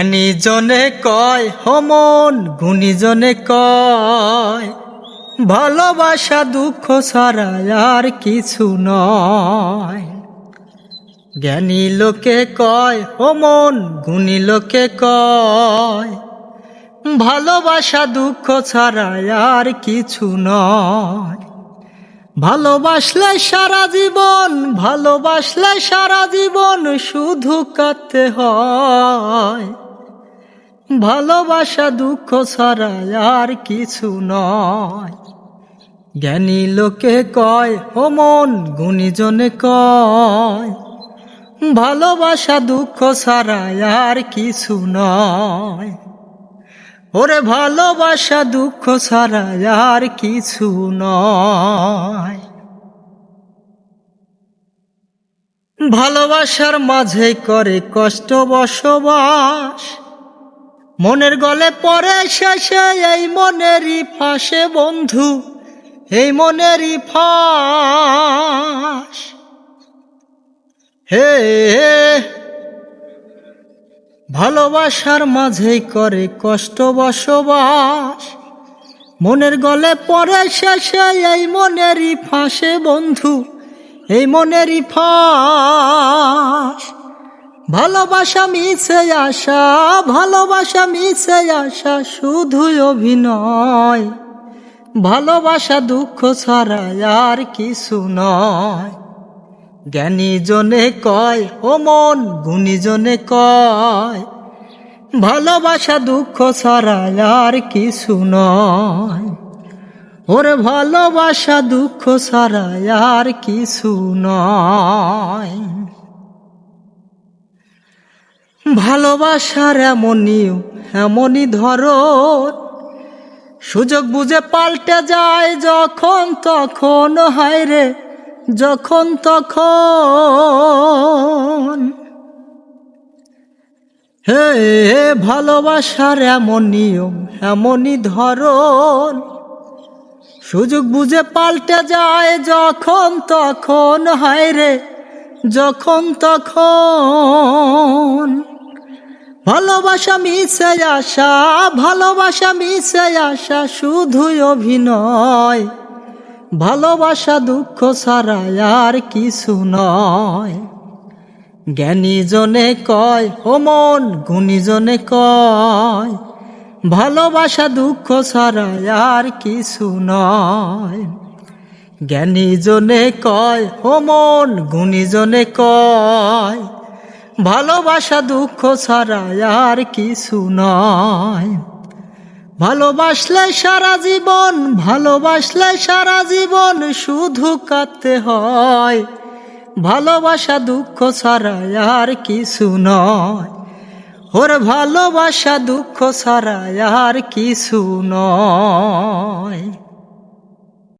জ্ঞানী জনে কয় হমন গুণী জনে কয়, ভালোবাসা দুঃখ ছাড়া আর কিছু নয় জ্ঞানী লোকে কয় হমন গুণী লোকে কয়, ভালোবাসা দুঃখ ছাড়া আর কিছু নয় ভালোবাসলে সারা জীবন, ভালোবাসলে সারা জীবন শুধু কাঁদতে হয়। ভালোবাসা, দুঃখ ছাড়া আর কিছু নয়। জ্ঞানী লোকে কয় হোমন গুণীজনে কয়। ভালোবাসা, দুঃখ ছাড়া আর কিছু নয়। ওরে ভালোবাসা, দুঃখ ছাড়া আর কিছু নয়। ভালোবাসার মাঝে করে কষ্ট বসবাস। মনের গলে পরে শেষে এই মনেরই ফাঁসে বন্ধু, এই মনেরই ফাঁস। হে ভালোবাসার মাঝেই করে কষ্ট বসবাস। মনের গলে পরে শেষে এই মনেরই ফাঁসে বন্ধু, এই মনেরই ফাঁস। ভালোবাসা মিছে আসা ভালোবাসা মিছে আসা শুধুই অভিনয়। ভালোবাসা দুঃখ ছাড়া আর কিছু নয়। জ্ঞানী জনে কয়, ও মন গুণী জনে কয়, ভালোবাসা দুঃখ ছাড়া আর কিছু নয়। ওরে ভালোবাসা দুঃখ ছাড়া আর কিছু নয়। ভালোবাসার এমনই এমনই ধরন। সুযোগ বুঝে পাল্টে যায় যখন তখন, হায় রে, যখন তখন। হে ভালোবাসার এমন নিয়ম এমনই ধরন। সুযোগ বুঝে পাল্টে যায় যখন তখন, হায় রে, যখন তখন। ভালোবাসা মিশে আসা ভালোবাসা মিশে আসা শুধুই অভিনয়। ভালোবাসা দুঃখ ছাড়া আর কিছু নয়। জ্ঞানী জনে কয় হোমন গুণী জনে কয়, ভালোবাসা দুঃখ ছাড়া আর কিছু নয়। জ্ঞানী জনে কয় হোমন গুণী জনে কয় ভালোবাসা দুঃখ ছাড়া আর কিছু নয়। ভালোবাসলে সারা জীবন, ভালোবাসলে সারা জীবন শুধু কাঁদতে হয়। ভালোবাসা দুঃখ ছাড়া আর কিছু নয়। ওর ভালোবাসা দুঃখ ছাড়া আর কিছু নয়।